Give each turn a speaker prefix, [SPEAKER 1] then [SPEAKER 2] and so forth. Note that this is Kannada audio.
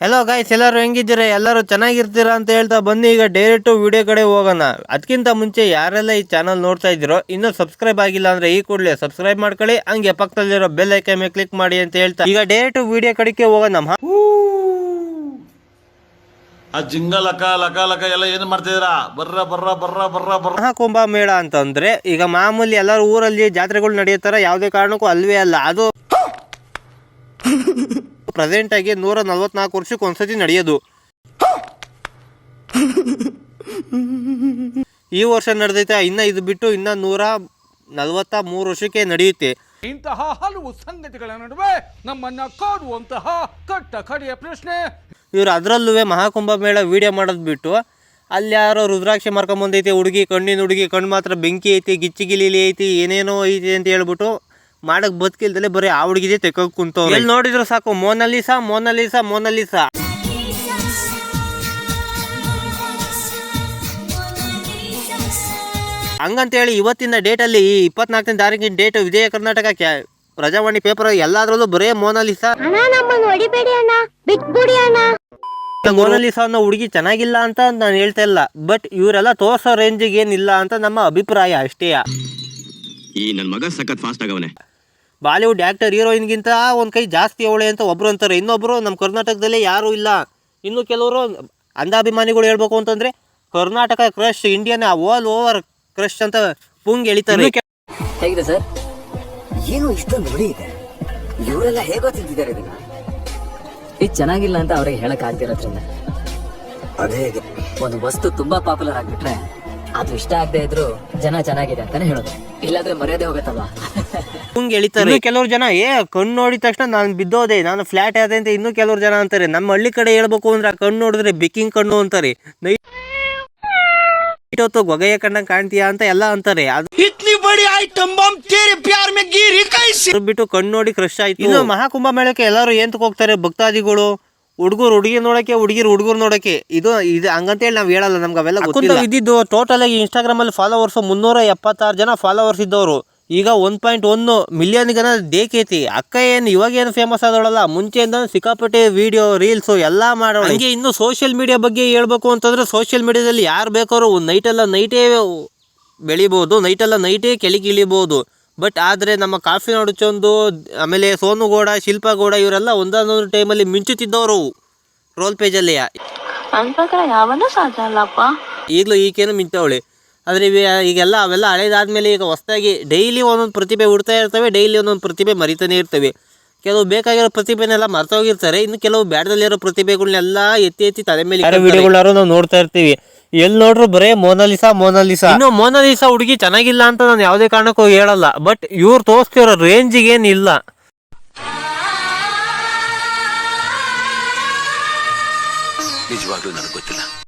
[SPEAKER 1] ಹೆಲೋ ಗಾಯ್ಸ್ ಎಲ್ಲರೂ ಹೆಂಗಿದ್ದೀರ? ಎಲ್ಲರೂ ಚೆನ್ನಾಗಿರ್ತೀರಾ ಅಂತ ಹೇಳ್ತಾ ಬನ್ನಿ. ಈಗ ಡೈರೆಕ್ಟು ವಿಡಿಯೋ ಕಡೆ ಹೋಗೋಣ. ಅದಕ್ಕಿಂತ ಮುಂಚೆ ಯಾರೆಲ್ಲ ಈ ಚಾನಲ್ ನೋಡ್ತಾ ಇದ್ದೀರೋ ಇನ್ನೂ ಸಬ್ಸ್ಕ್ರೈಬ್ ಆಗಿಲ್ಲ ಅಂದರೆ ಈ ಕೂಡಲೇ ಸಬ್ಸ್ಕ್ರೈಬ್ ಮಾಡ್ಕೊಳ್ಳಿ. ಹಂಗೆ ಪಕ್ಕದಲ್ಲಿರೋ ಬೆಲ್ ಐಕನ್ ಮೇಲೆ ಕ್ಲಿಕ್ ಮಾಡಿ ಅಂತ ಹೇಳ್ತಾ. ಈಗ ಡೈರೆಕ್ಟು ವಿಡಿಯೋ ಕಡೆಗೆ ಹೋಗೋಣ.
[SPEAKER 2] ಆ ಜಿಂಗ ಲಕ ಲಕ ಲಕ ಎಲ್ಲ ಏನು ಮಾಡ್ತಿದ್ದೀರಾ? ಬರ್ರ ಬರ್ರ ಬರ್ರ ಬರ್ರ ಬರ್ರ.
[SPEAKER 1] ಮಹಾಕುಂಭ ಮೇಳ ಅಂತಂದ್ರೆ ಈಗ ಮಾಮೂಲಿ ಎಲ್ಲರೂ ಊರಲ್ಲಿ ಜಾತ್ರೆಗಳು ನಡೆಯುತ್ತಾರ ಯಾವುದೇ ಕಾರಣಕ್ಕೂ ಅಲ್ವೇ ಅಲ್ಲ. ಅದು ಪ್ರೆಸೆಂಟ್ ಆಗಿ ನೂರ ನಲ್ವತ್ನಾಲ್ಕು ವರ್ಷಕ್ಕೆ ಒಂದ್ಸತಿ ನಡೆಯೋದು. ಈ ವರ್ಷ ನಡೆದೈತೆ ಇನ್ನ ಇದು ಬಿಟ್ಟು ಇನ್ನ ನೂರ ನಲ್ವತ್ತ ಮೂರು ವರ್ಷಕ್ಕೆ ನಡೆಯುತ್ತೆ.
[SPEAKER 3] ಇಂತಹ ಹಲವು ಸಂಗತಿಗಳ ನಡುವೆ ನಮ್ಮನ್ನ ಕಾಡುವಂತಹ ಕಟ್ಟ ಕಡೆಯ ಪ್ರಶ್ನೆ.
[SPEAKER 1] ಇವ್ರು ಅದರಲ್ಲೂ ಮಹಾಕುಂಭ ಮೇಳ ವಿಡಿಯೋ ಮಾಡೋದು ಬಿಟ್ಟು ಅಲ್ಲಿ ಯಾರೋ ರುದ್ರಾಕ್ಷಿ ಮಾರ್ಕೊಂಬಂದೈತೆ ಹುಡುಗಿ ಕಣ್ಣಿನ ಹುಡುಗಿ ಕಣ್ಣು ಮಾತ್ರ ಬೆಂಕಿ ಐತಿ ಗಿಚ್ಚಿ ಗಿಲಿಲಿ ಐತಿ ಏನೇನೋ ಐತಿ ಅಂತ ಹೇಳ್ಬಿಟ್ಟು ಮಾಡಕ್ ಬದುಕಿಲ್ದಲೆ ಬರೀ ಆ ಹುಡುಗಿದೆ ತೆಕ್ಕ ಕುಂತವ್ರು. ಎಲ್ಲಿ ನೋಡಿದ್ರು ಸಾಕು ಮೋನಲಿಸಾ ಮೋನಲಿಸಾ ಮೋನಲಿಸಾ. ಹಂಗಂತೇಳಿ ಇವತ್ತಿನ ಡೇಟಲ್ಲಿ ಈ ಇಪ್ಪತ್ನಾಲ್ಕನೇ ತಾರೀಕಿನ ಡೇಟ್ ವಿಜಯ ಕರ್ನಾಟಕ ಪ್ರಜಾವಾಣಿ ಪೇಪರ್ ಎಲ್ಲಾದ್ರಲ್ಲೂ ಬರೇ ಮೋನಾಲಿಸಾ.
[SPEAKER 4] ಅಣ್ಣ ನಮ್ಮನ್ನು ಹೊಡಿಬೇಡಿ ಅಣ್ಣ ಬಿಟ್ಬಿಡಿ ಅಣ್ಣ.
[SPEAKER 1] ಮೋನಾಲಿಸಾ ಅನ್ನೋ ಹುಡುಗಿ ಚೆನ್ನಾಗಿಲ್ಲ ಅಂತ ನಾನು ಹೇಳ್ತಾ ಇಲ್ಲ. ಬಟ್ ಇವರೆಲ್ಲ ತೋರ್ಸೋ ರೇಂಜಿಗೆ ಏನಿಲ್ಲ ಅಂತ ನಮ್ಮ ಅಭಿಪ್ರಾಯ ಅಷ್ಟೇ.
[SPEAKER 5] ಈ ನನ್ನ ಮಗ ಸಖತ್ ಫಾಸ್ಟ್ ಆಗವನೆ.
[SPEAKER 1] ಬಾಲಿವುಡ್ ಆ್ಯಕ್ಟರ್ ಹೀರೋಯಿನ್ಗಿಂತ ಒಂದು ಕೈ ಜಾಸ್ತಿ ಅವಳೆ ಅಂತ ಒಬ್ಬರು ಅಂತಾರೆ. ಇನ್ನೊಬ್ಬರು ನಮ್ಮ ಕರ್ನಾಟಕದಲ್ಲಿ ಯಾರೂ ಇಲ್ಲ. ಇನ್ನು ಕೆಲವರು ಅಂಧಾಭಿಮಾನಿಗಳು ಹೇಳ್ಬೇಕು ಅಂತಂದರೆ Karnataka crush Indian all over crush ಅಂತ ಪುಂಗ್ ಎಳಿತಾರೆ.
[SPEAKER 6] ಹೇಗಿದೆ ಸರ್? ಏನು ಇಷ್ಟೊಂದು ನೋಡಿ ಇದೆ. ಇವರೆಲ್ಲ ಹೇಗೋ ತಿಂತಿದ್ದಾರೆ ಇದನ್ನ. ಇದು ಚೆನ್ನಾಗಿಲ್ಲ ಅಂತ ಅವ್ರಿಗೆ ಹೇಳಕ್ ಆಗ್ತಿರೋದ್ರಿಂದ. ಅದೇ ಒಂದು ವಸ್ತು ತುಂಬಾ ಪಾಪ್ಯುಲರ್ ಆಗ್ಬಿಟ್ರೆ ಅದು ಇಷ್ಟ ಆಗದೆ ಇದ್ರು ಜನ ಚೆನ್ನಾಗಿದೆ ಅಂತಾನೆ ಹೇಳೋದು. ಇಲ್ಲಾಂದ್ರೆ ಮರ್ಯಾದೆ ಹೋಗತ್ತಲ್ವಾ?
[SPEAKER 1] ಪುಂಗ್ ಎಳಿತಾರೆ ಇನ್ನು ಕೆಲವ್ರು ಜನ ಏ ಕಣ್ಣು ನೋಡಿದ ತಕ್ಷಣ ನಾನು ಬಿದ್ದೋದೆ ನಾನು ಫ್ಲಾಟ್ ಆದೆ ಅಂತ ಇನ್ನೂ ಕೆಲವ್ರು ಜನ ಅಂತಾರೆ. ನಮ್ಮ ಹಳ್ಳಿ ಕಡೆ ಹೇಳ್ಬೇಕು ಅಂದ್ರೆ ಆ ಕಣ್ಣು ನೋಡಿದ್ರೆ ಬಿಕ್ಕಿಂಗ್ ಕಣ್ಣು ಅಂತಾರೆ. ನೈಟ್ ಹೊತ್ತು ಗೊಗೆಯ ಕಂಡಂಗೆ ಕಾಣ್ತೀಯಾ ಅಂತ ಎಲ್ಲ ಅಂತಾರೆ. ಅದು ಅದ್ರ ಬಿಟ್ಟು ಕಣ್ಣು ನೋಡಿ ಕ್ರಶ್ ಆಯ್ತು. ಇನ್ನು ಮಹಾಕುಂಭ ಮೇಳಕ್ಕೆ ಎಲ್ಲರೂ ಏನ್ ಹೋಗ್ತಾರೆ? ಭಕ್ತಾದಿಗಳು ಹುಡುಗರು ಹುಡುಗಿ ನೋಡಕ್ಕೆ ಹುಡುಗಿರು ಹುಡುಗರು ನೋಡಕ್ಕೆ. ಇದು ಇದು ಹಂಗಂತೇಳಿ ನಾವು ಹೇಳಲ್ಲ ನಮ್ಗೆ ಅವೆಲ್ಲ ಗೊತ್ತಿಲ್ಲ. ಇದ್ದಿದ್ದು ಟೋಟಲ್ ಆಗಿ ಇನ್ಸ್ಟಾಗ್ರಾಮ್ ಅಲ್ಲಿ ಫಾಲೋವರ್ಸ್ ಮುನ್ನೂರ ಎಪ್ಪತ್ತಾರು ಜನ ಫಾಲೋವರ್ಸ್ ಇದ್ದವರು. ಈಗ ಒನ್ ಪಾಯಿಂಟ್ ಒನ್ ಮಿಲಿಯನ್ ಗನ ದೇಕೈತಿ ಅಕ್ಕ ಏನು ಇವಾಗ ಏನು ಫೇಮಸ್ ಆದವಳಲ್ಲ ಮುಂಚೆಯಿಂದ ಸಿಕ್ಕಾಪಟ್ಟೆ ವಿಡಿಯೋ ರೀಲ್ಸು ಎಲ್ಲ ಮಾಡೋಣ ಹಂಗೆ ಇನ್ನು ಸೋಷಿಯಲ್ ಮೀಡಿಯಾ ಬಗ್ಗೆ ಹೇಳ್ಬೇಕು ಅಂತಂದ್ರೆ ಸೋಷಿಯಲ್ ಮೀಡಿಯಾದಲ್ಲಿ ಯಾರು ಬೇಕಾದ್ರೂ ನೈಟೆಲ್ಲ ನೈಟೇ ಬೆಳಿಬೋದು ನೈಟೆಲ್ಲ ನೈಟೇ ಕೆಳಗೆ ಇಳಿಬೋದು. ಬಟ್ ಆದರೆ ನಮ್ಮ ಕಾಫಿ ಚಂದು ಆಮೇಲೆ ಸೋನುಗೌಡ ಶಿಲ್ಪಗೌಡ ಇವರೆಲ್ಲ ಒಂದೊಂದು ಟೈಮಲ್ಲಿ ಮಿಂಚುತ್ತಿದ್ದವರು ರೋಲ್ ಪೇಜಲ್ಲಿ
[SPEAKER 7] ನನ್ನ ಪ್ರಕಾರ ಯಾವನ್ನೂ ಸಾಧ್ಯ ಅಲ್ಲಪ್ಪ.
[SPEAKER 1] ಈಗಲೂ ಈಕೇನು ಮಿಂತವಳೆ ಆದರೆ ಇವೆ- ಈಗೆಲ್ಲ ಅವೆಲ್ಲ ಹಳೇದಾದ್ಮೇಲೆ ಈಗ ಹೊಸದಾಗಿ ಡೈಲಿ ಒಂದೊಂದು ಪ್ರತಿಭೆ ಹುಡ್ತಾ ಇರ್ತವೆ ಡೈಲಿ ಒಂದೊಂದು ಪ್ರತಿಭೆ ಮರಿತಾನೆ ಇರ್ತವೆ. ಕೆಲವು ಬೇಕಾಗಿರೋ ಪ್ರತಿಭೆನೆಲ್ಲ ಮರ್ತೋಗಿರ್ತಾರೆ ಇನ್ನು ಕೆಲವು ಬ್ಯಾಡದಲ್ಲಿರೋ ಪ್ರತಿಭೆಗಳನ್ನೆಲ್ಲ ಎತ್ತಿ ಎತ್ತಿ ತಲೆ ಮೇಲೆ ವಿಡಿಯೋಗಳಾರು ನಾವು ನೋಡ್ತಾ ಇರ್ತೀವಿ. ಎಲ್ಲಿ ನೋಡ್ರು ಬರೇ ಮೋನಾಲಿಸಾ ಮೋನಾಲಿಸಾ ಇನ್ನು ಮೋನಾಲಿಸಾ ಹುಡುಗಿ ಚೆನ್ನಾಗಿಲ್ಲ ಅಂತ ನಾನು ಯಾವುದೇ ಕಾರಣಕ್ಕೂ ಹೇಳಲ್ಲ ಬಟ್ ಇವ್ರು ತೋರಿಸ್ತಿರೋ ರೇಂಜಿಗೆ ಏನಿಲ್ಲ
[SPEAKER 5] ನಿಜವಾಗ್ಲೂ ನನಗೆ ಗೊತ್ತಿಲ್ಲ.